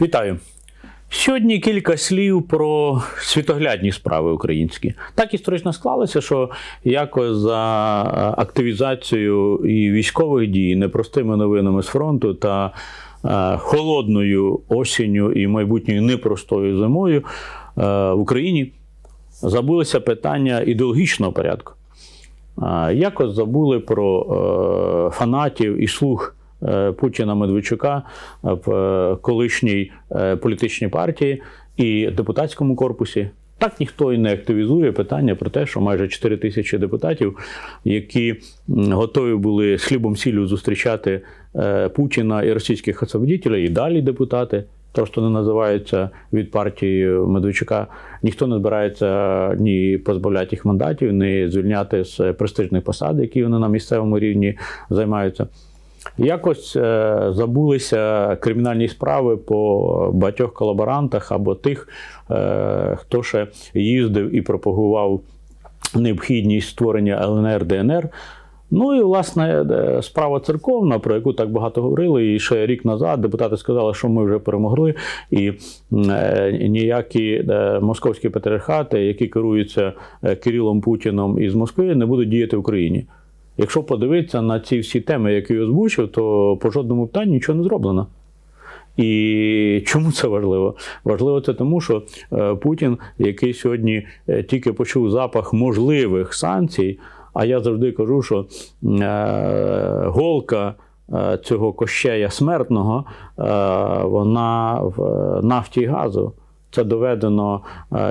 Вітаю. Сьогодні кілька слів про світоглядні справи українські. Так історично склалося, що якось за активізацією і військових дій, непростими новинами з фронту та е, холодною осінню і майбутньою непростою зимою е, в Україні забулися питання ідеологічного порядку. Якось забули про е, фанатів і слуг е, Путіна Медведчука в е, колишній е, політичній партії і депутатському корпусі. Так ніхто і не активізує питання про те, що майже 4 тисячі депутатів, які готові були з хлібом сіллю зустрічати е, Путіна і російських освободітелів, і далі депутати, просто не називаються від партії Медведчука. Ніхто не збирається ні позбавляти їх мандатів, ні звільняти з престижних посад, які вони на місцевому рівні займаються. Якось е, забулися кримінальні справи по багатьох колаборантах або тих, е, хто ще їздив і пропагував необхідність створення ЛНР ДНР. Ну і власне е, справа церковна, про яку так багато говорили, і ще рік назад депутати сказали, що ми вже перемогли, і ніякі московські патріархати, які керуються Кирилом Путіном із Москви, не будуть діяти в Україні. Якщо подивитися на ці всі теми, які я озвучив, то по жодному питанню нічого не зроблено. І чому це важливо? Важливо це тому, що е, Путін, який сьогодні е, тільки почув запах можливих санкцій, а я завжди кажу, що е, голка цього кощея смертного, вона в нафті і газу. Це доведено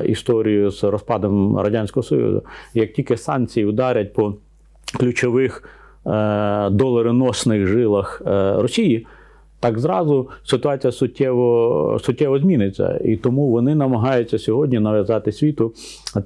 історією з розпадом Радянського Союзу. Як тільки санкції вдарять по ключових е, долареносних жилах е, Росії, так зразу ситуація суттєво, суттєво зміниться. І тому вони намагаються сьогодні нав'язати світу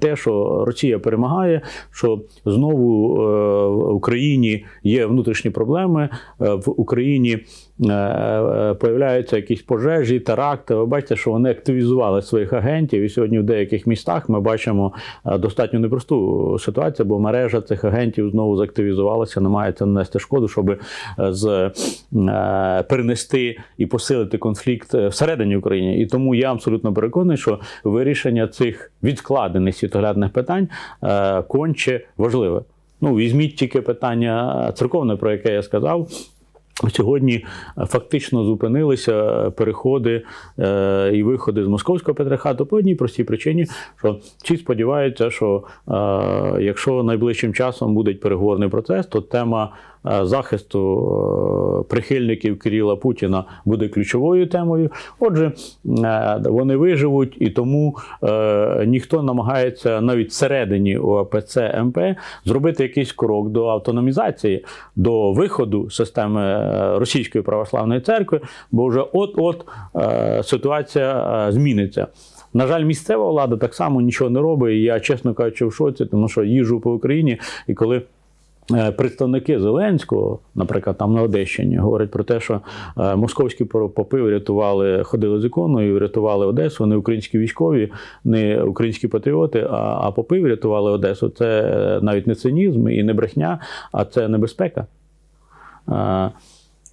те, що Росія перемагає, що знову е, в Україні є внутрішні проблеми, е, в Україні е, появляються якісь пожежі, теракти. Ви бачите, що вони активізували своїх агентів, і сьогодні в деяких містах ми бачимо достатньо непросту ситуацію, бо мережа цих агентів знову заактивізувалася, намагається нанести шкоду, щоб з е, перенести і посилити конфлікт е, всередині України. І тому я абсолютно переконаний, що вирішення цих відкладених світоглядних питань е, конче важливе. Ну, візьміть тільки питання церковне, про яке я сказав. Сьогодні фактично зупинилися переходи е, і виходи з московського патріархату по одній простій причині, що всі сподіваються, що е, якщо найближчим часом буде переговорний процес, то тема е, захисту прихильників Кирила Путіна буде ключовою темою. Отже, вони виживуть, і тому ніхто намагається навіть всередині ОАПЦ МП зробити якийсь крок до автономізації, до виходу системи Російської православної церкви, бо вже от-от е, ситуація е, зміниться. На жаль, місцева влада так само нічого не робить. Я, чесно кажучи, в шоці, тому що їжу по Україні, і коли е, представники Зеленського, наприклад, там на Одещині, говорять про те, що московські попи врятували, ходили з іконою, врятували Одесу, не українські військові, не українські патріоти, а, а попи врятували Одесу. Це навіть не цинізм і не брехня, а це небезпека.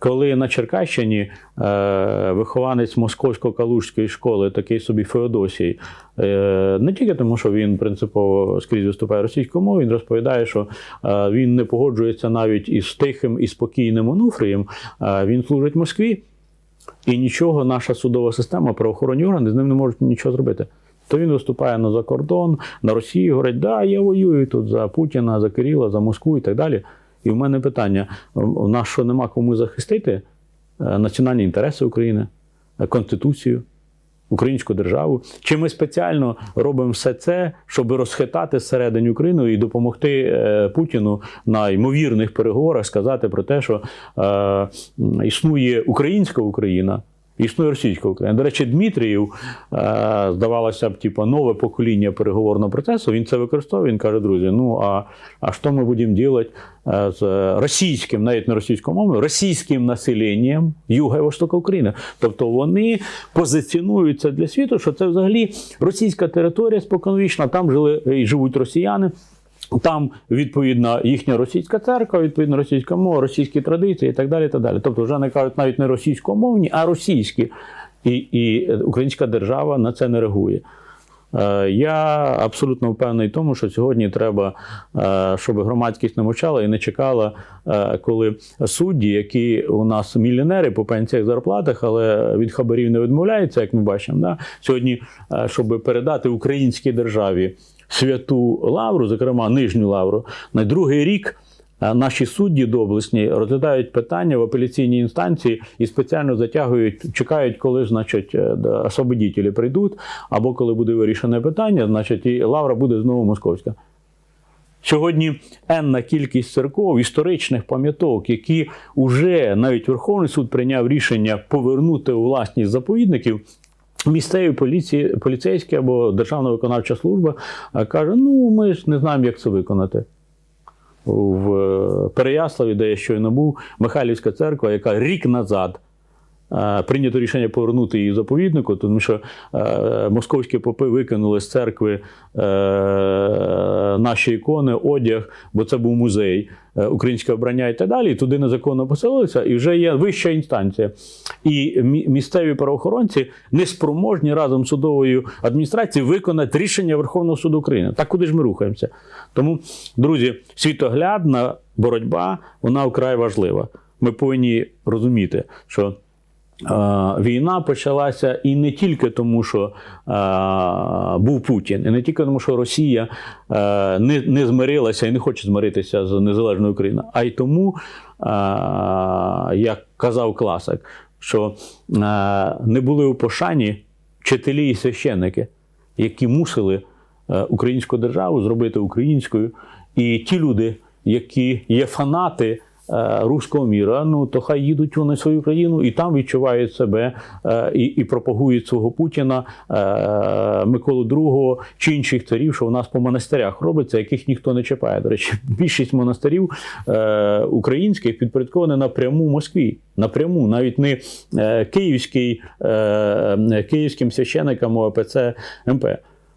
Коли на Черкащині е, вихованець московсько-калужської школи, такий собі Феодосій, е, не тільки тому, що він принципово скрізь виступає російською мовою, він розповідає, що е, він не погоджується навіть із тихим і спокійним Онуфрієм, е, він служить Москві, і нічого наша судова система, правоохоронні органи з ним не можуть нічого зробити. То він виступає на закордон, на Росію, говорить, да, я воюю тут за Путіна, за Кирила, за Москву і так далі. І в мене питання: у нас що нема кому захистити е, національні інтереси України, е, Конституцію, українську державу? Чи ми спеціально робимо все це, щоб розхитати всередині України і допомогти е, Путіну на ймовірних переговорах сказати про те, що е, існує українська Україна? Існує російська Україна. До речі, Дмитрієв, е, здавалося б, типу, нове покоління переговорного процесу. Він це використовує. Він каже, друзі, ну а, а що ми будемо робити е, з російським, навіть не російськомовним, російським населенням Юга і Востока України? Тобто вони позиціонуються для світу, що це взагалі російська територія споконвічна, там жили і живуть росіяни. Там відповідно їхня російська церква, відповідно російська мова, російські традиції і так далі. І так далі. Тобто вже не кажуть навіть не російськомовні, а російські. І, і українська держава на це не реагує. Е, Я абсолютно впевнений в тому, що сьогодні треба, е, щоб громадськість не мовчала і не чекала, е, коли судді, які у нас мільйонери по пенсіях зарплатах, але від хабарів не відмовляються, як ми бачимо. Да? Сьогодні, е, щоб передати українській державі святу лавру, зокрема нижню лавру, на другий рік. Наші судді доблесні розглядають питання в апеляційній інстанції і спеціально затягують, чекають, коли значить е, освободітелі прийдуть, або коли буде вирішене питання, значить і лавра буде знову московська. Сьогодні енна кількість церков, історичних пам'яток, які вже навіть Верховний суд прийняв рішення повернути у власність заповідників. Місцеві поліції, поліцейські або Державна виконавча служба каже: ну ми ж не знаємо, як це виконати. В е, Переяславі, де я щойно був, Михайлівська церква, яка рік назад е, прийнято рішення повернути її заповіднику, тому що е, московські попи викинули з церкви е, наші ікони, одяг, бо це був музей, е, українське обрання і так далі. І туди незаконно поселилися, і вже є вища інстанція. І місцеві правоохоронці неспроможні разом з судовою адміністрацією виконати рішення Верховного суду України. Так куди ж ми рухаємося? Тому, друзі, світоглядна боротьба вона вкрай важлива. Ми повинні розуміти, що війна почалася і не тільки тому, що е, був Путін, і не тільки тому, що Росія е, не, не змирилася і не хоче змиритися з незалежною Україною, а й тому, е, як казав класик, що е, не були у пошані вчителі і священники, які мусили е, українську державу зробити українською. І ті люди, які є фанати е, руського міра, ну то хай їдуть вони в свою країну і там відчувають себе е, і, і пропагують свого Путіна, е, Миколу II чи інших царів, що у нас по монастирях робиться, яких ніхто не чіпає. До речі, більшість монастирів е, українських підпорядковані напряму Москві. Напряму, навіть не е, київський, е, київським священикам ОПЦ МП.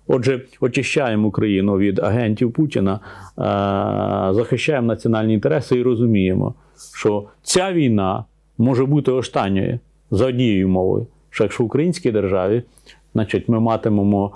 Отже, очищаємо Україну від агентів Путіна, е, захищаємо національні інтереси і розуміємо, що ця війна може бути останньою за однією мовою. Що якщо в українській державі, значить, ми матимемо,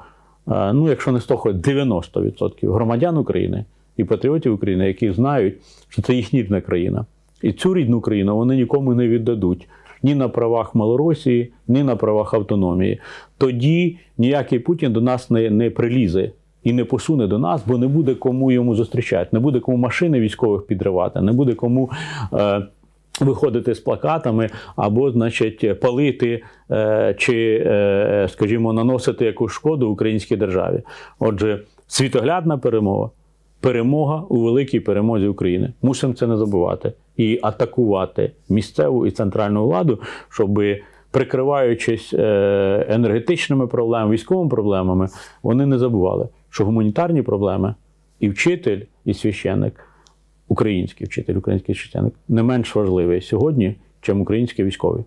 е, ну якщо не 100, хоч 90% громадян України і патріотів України, які знають, що це їхня рідна країна. І цю рідну країну вони нікому не віддадуть ні на правах Малоросії, ні на правах автономії. Тоді ніякий Путін до нас не, не прилізе і не посуне до нас, бо не буде кому йому зустрічати, не буде кому машини військових підривати, не буде кому. Е, Виходити з плакатами або, значить, палити е, чи, е, скажімо, наносити якусь шкоду українській державі. Отже, світоглядна перемога, перемога у великій перемозі України. Мусимо це не забувати і атакувати місцеву і центральну владу, щоб, прикриваючись е, енергетичними проблемами, військовими проблемами, вони не забували, що гуманітарні проблеми і вчитель, і священник, український вчитель, український священник не менш важливий сьогодні, чим українські військовий.